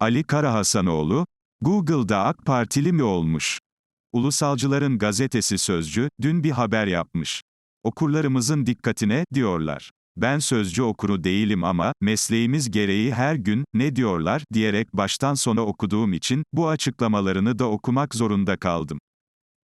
Ali Karahasanoğlu, Google'da AK Partili mi olmuş? Ulusalcıların gazetesi Sözcü, dün bir haber yapmış. Okurlarımızın dikkatine, diyorlar. Ben sözcü okuru değilim ama, mesleğimiz gereği her gün, ne diyorlar, diyerek baştan sona okuduğum için, bu açıklamalarını da okumak zorunda kaldım.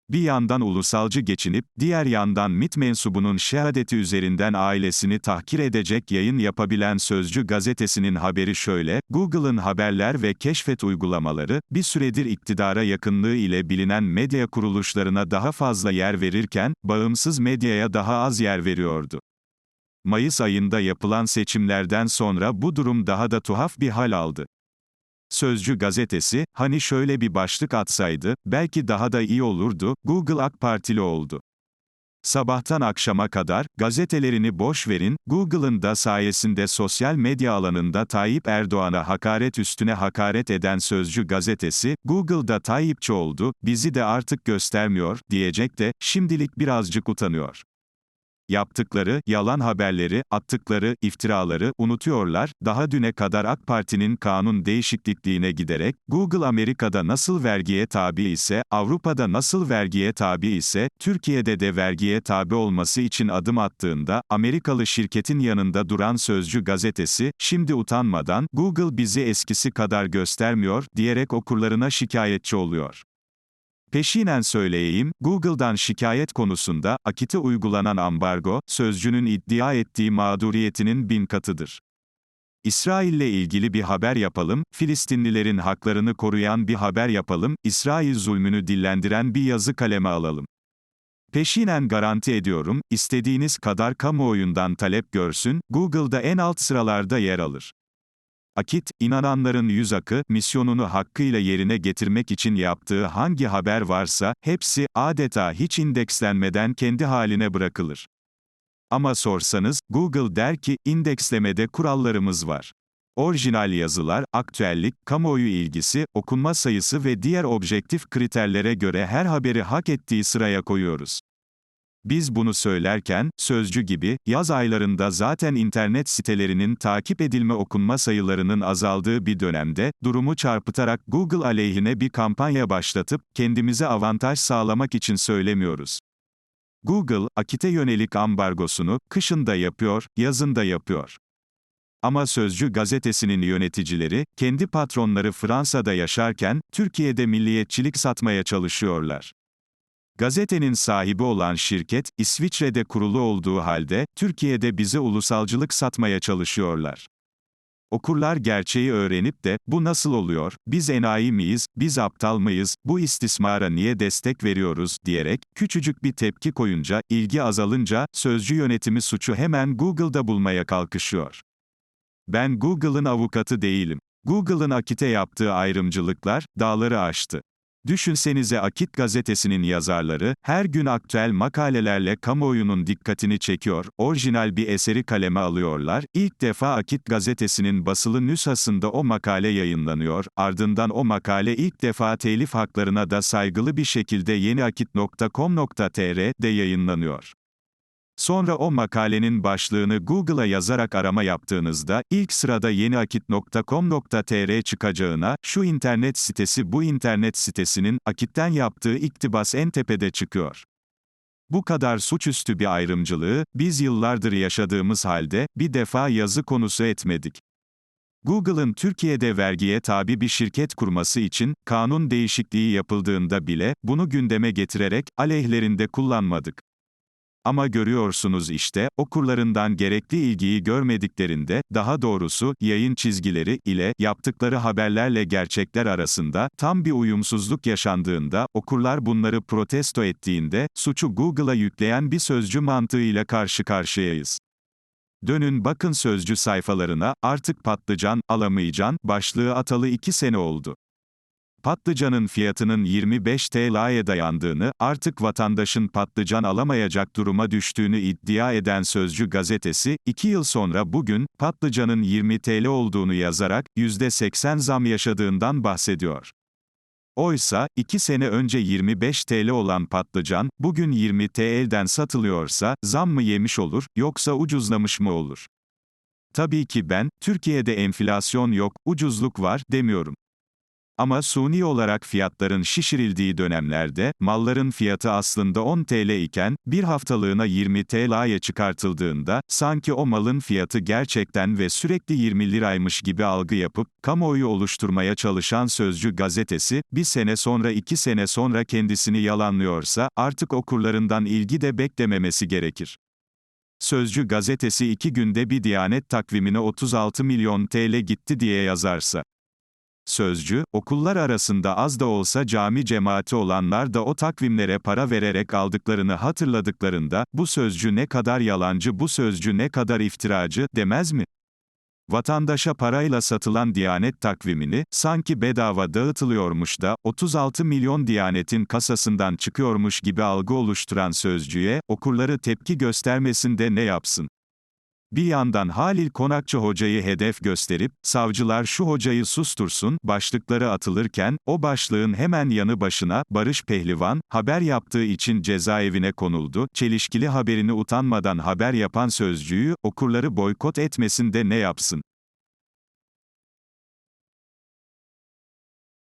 Bir yandan ulusalcı geçinip, diğer yandan MIT mensubunun şehadeti üzerinden ailesini tahkir edecek yayın yapabilen Sözcü gazetesinin haberi şöyle, Google'ın haberler ve keşfet uygulamaları, bir süredir iktidara yakınlığı ile bilinen medya kuruluşlarına daha fazla yer verirken, bağımsız medyaya daha az yer veriyordu. Mayıs ayında yapılan seçimlerden sonra bu durum daha da tuhaf bir hal aldı. Sözcü gazetesi, hani şöyle bir başlık atsaydı, belki daha da iyi olurdu, Google AK Partili oldu. Sabahtan akşama kadar, gazetelerini boş verin, Google'ın da sayesinde sosyal medya alanında Tayyip Erdoğan'a hakaret üstüne hakaret eden Sözcü gazetesi, Google'da Tayyipçi oldu, bizi de artık göstermiyor, diyecek de, şimdilik birazcık utanıyor. Yaptıkları, yalan haberleri, attıkları, iftiraları, unutuyorlar, daha düne kadar AK Parti'nin kanun değişikliğine giderek, Google Amerika'da nasıl vergiye tabi ise, Avrupa'da nasıl vergiye tabi ise, Türkiye'de de vergiye tabi olması için adım attığında, Amerikalı şirketin yanında duran Sözcü gazetesi, şimdi utanmadan, Google bizi eskisi kadar göstermiyor, diyerek okurlarına şikayetçi oluyor. Peşinen söyleyeyim, Google'dan şikayet konusunda, Akit'e uygulanan ambargo, sözcünün iddia ettiği mağduriyetinin bin katıdır. İsrail'le ilgili bir haber yapalım, Filistinlilerin haklarını koruyan bir haber yapalım, İsrail zulmünü dillendiren bir yazı kaleme alalım. Peşinen garanti ediyorum, istediğiniz kadar kamuoyundan talep görsün, Google'da en alt sıralarda yer alır. Akit, inananların yüz akı, misyonunu hakkıyla yerine getirmek için yaptığı hangi haber varsa, hepsi, adeta hiç indekslenmeden kendi haline bırakılır. Ama sorsanız, Google der ki, indekslemede kurallarımız var. Orijinal yazılar, aktüellik, kamuoyu ilgisi, okunma sayısı ve diğer objektif kriterlere göre her haberi hak ettiği sıraya koyuyoruz. Biz bunu söylerken, sözcü gibi, yaz aylarında zaten internet sitelerinin takip edilme okunma sayılarının azaldığı bir dönemde, durumu çarpıtarak Google aleyhine bir kampanya başlatıp, kendimize avantaj sağlamak için söylemiyoruz. Google, Akit'e yönelik ambargosunu, kışın da yapıyor, yazın da yapıyor. Ama Sözcü gazetesinin yöneticileri, kendi patronları Fransa'da yaşarken, Türkiye'de milliyetçilik satmaya çalışıyorlar. Gazetenin sahibi olan şirket, İsviçre'de kurulu olduğu halde, Türkiye'de bize ulusalcılık satmaya çalışıyorlar. Okurlar gerçeği öğrenip de, bu nasıl oluyor, biz enayi miyiz, biz aptal mıyız, bu istismara niye destek veriyoruz, diyerek, küçücük bir tepki koyunca, ilgi azalınca, sözcü yönetimi suçu hemen Google'da bulmaya kalkışıyor. Ben Google'ın avukatı değilim. Google'ın Akit'e yaptığı ayrımcılıklar, dağları aştı. Düşünsenize Akit gazetesinin yazarları, her gün aktüel makalelerle kamuoyunun dikkatini çekiyor, orijinal bir eseri kaleme alıyorlar, ilk defa Akit gazetesinin basılı nüshasında o makale yayınlanıyor, ardından o makale ilk defa telif haklarına da saygılı bir şekilde yeniakit.com.tr'de yayınlanıyor. Sonra o makalenin başlığını Google'a yazarak arama yaptığınızda, ilk sırada yeniakit.com.tr çıkacağına, şu internet sitesi bu internet sitesinin, Akit'ten yaptığı iktibas en tepede çıkıyor. Bu kadar suçüstü bir ayrımcılığı, biz yıllardır yaşadığımız halde, bir defa yazı konusu etmedik. Google'ın Türkiye'de vergiye tabi bir şirket kurması için, kanun değişikliği yapıldığında bile, bunu gündeme getirerek, aleyhlerinde kullanmadık. Ama görüyorsunuz işte, okurlarından gerekli ilgiyi görmediklerinde, daha doğrusu, yayın çizgileri ile yaptıkları haberlerle gerçekler arasında tam bir uyumsuzluk yaşandığında, okurlar bunları protesto ettiğinde, suçu Google'a yükleyen bir sözcü mantığıyla karşı karşıyayız. Dönün bakın sözcü sayfalarına, artık patlıcan, alamayacan, başlığı atalı iki sene oldu patlıcanın fiyatının 25 TL'ye dayandığını, artık vatandaşın patlıcan alamayacak duruma düştüğünü iddia eden Sözcü gazetesi, 2 yıl sonra bugün, patlıcanın 20 TL olduğunu yazarak, %80 zam yaşadığından bahsediyor. Oysa, 2 sene önce 25 TL olan patlıcan, bugün 20 TL'den satılıyorsa, zam mı yemiş olur, yoksa ucuzlamış mı olur? Tabii ki ben, Türkiye'de enflasyon yok, ucuzluk var, demiyorum. Ama suni olarak fiyatların şişirildiği dönemlerde, malların fiyatı aslında 10 TL iken, bir haftalığına 20 TL'ye çıkartıldığında, sanki o malın fiyatı gerçekten ve sürekli 20 liraymış gibi algı yapıp, kamuoyu oluşturmaya çalışan Sözcü gazetesi, bir sene sonra iki sene sonra kendisini yalanlıyorsa, artık okurlarından ilgi de beklememesi gerekir. Sözcü gazetesi iki günde bir Diyanet takvimine 36 milyon TL gitti diye yazarsa. Sözcü, okullar arasında az da olsa cami cemaati olanlar da o takvimlere para vererek aldıklarını hatırladıklarında, bu sözcü ne kadar yalancı, bu sözcü ne kadar iftiracı, demez mi? Vatandaşa parayla satılan Diyanet takvimini, sanki bedava dağıtılıyormuş da, 36 milyon Diyanet'in kasasından çıkıyormuş gibi algı oluşturan sözcüye, okurları tepki göstermesin de ne yapsın? Bir yandan Halil Konakçı hocayı hedef gösterip, savcılar şu hocayı sustursun, başlıkları atılırken, o başlığın hemen yanı başına, Barış Pehlivan, haber yaptığı için cezaevine konuldu, çelişkili haberini utanmadan haber yapan sözcüyü, okurları boykot etmesin de ne yapsın?